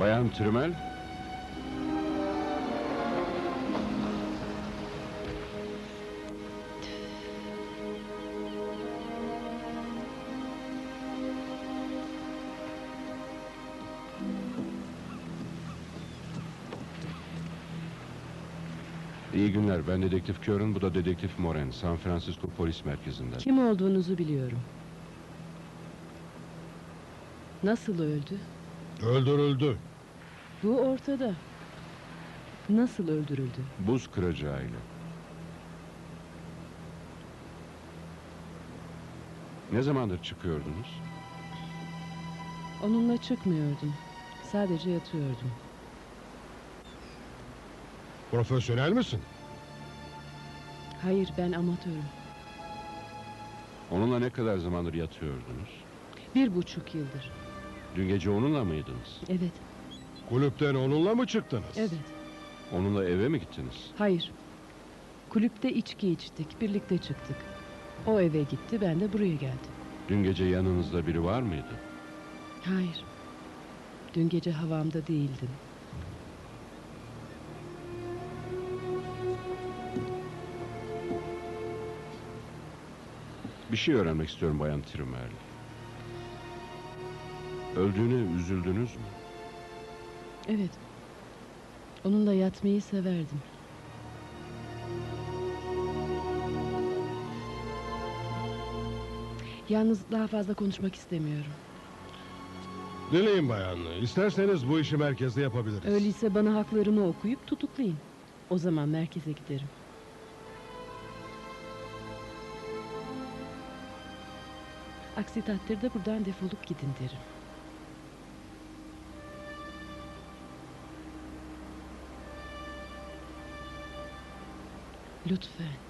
Bayan Trümel, İyi günler. Ben dedektif Curran, bu da dedektif Moran. San Francisco Polis Merkezi'nden. Kim olduğunuzu biliyorum. Nasıl öldü? Öldürüldü. Bu ortada. Nasıl öldürüldü? Buz kıracağıyla. Ne zamandır çıkıyordunuz? Onunla çıkmıyordum. Sadece yatıyordum. Profesyonel misin? Hayır ben amatörüm. Onunla ne kadar zamandır yatıyordunuz? Bir buçuk yıldır. Dün gece onunla mıydınız? Evet, Kulüpten onunla mı çıktınız? evet. Onunla eve mi gittiniz? Hayır. Kulüpte içki içtik, birlikte çıktık. O eve gitti, ben de buraya geldim. Dün gece yanınızda biri var mıydı? Hayır. Dün gece havamda değildim. Bir şey öğrenmek istiyorum Bayan Trimel. Öldüğüne üzüldünüz mü? Evet. Onunla yatmayı severdim. Yalnız daha fazla konuşmak istemiyorum. Dileyin bayan. İsterseniz bu işi merkezde yapabiliriz. Öyleyse bana haklarımı okuyup tutuklayın. O zaman merkeze giderim. Aksi takdirde buradan defolup gidin derim. لطفاً.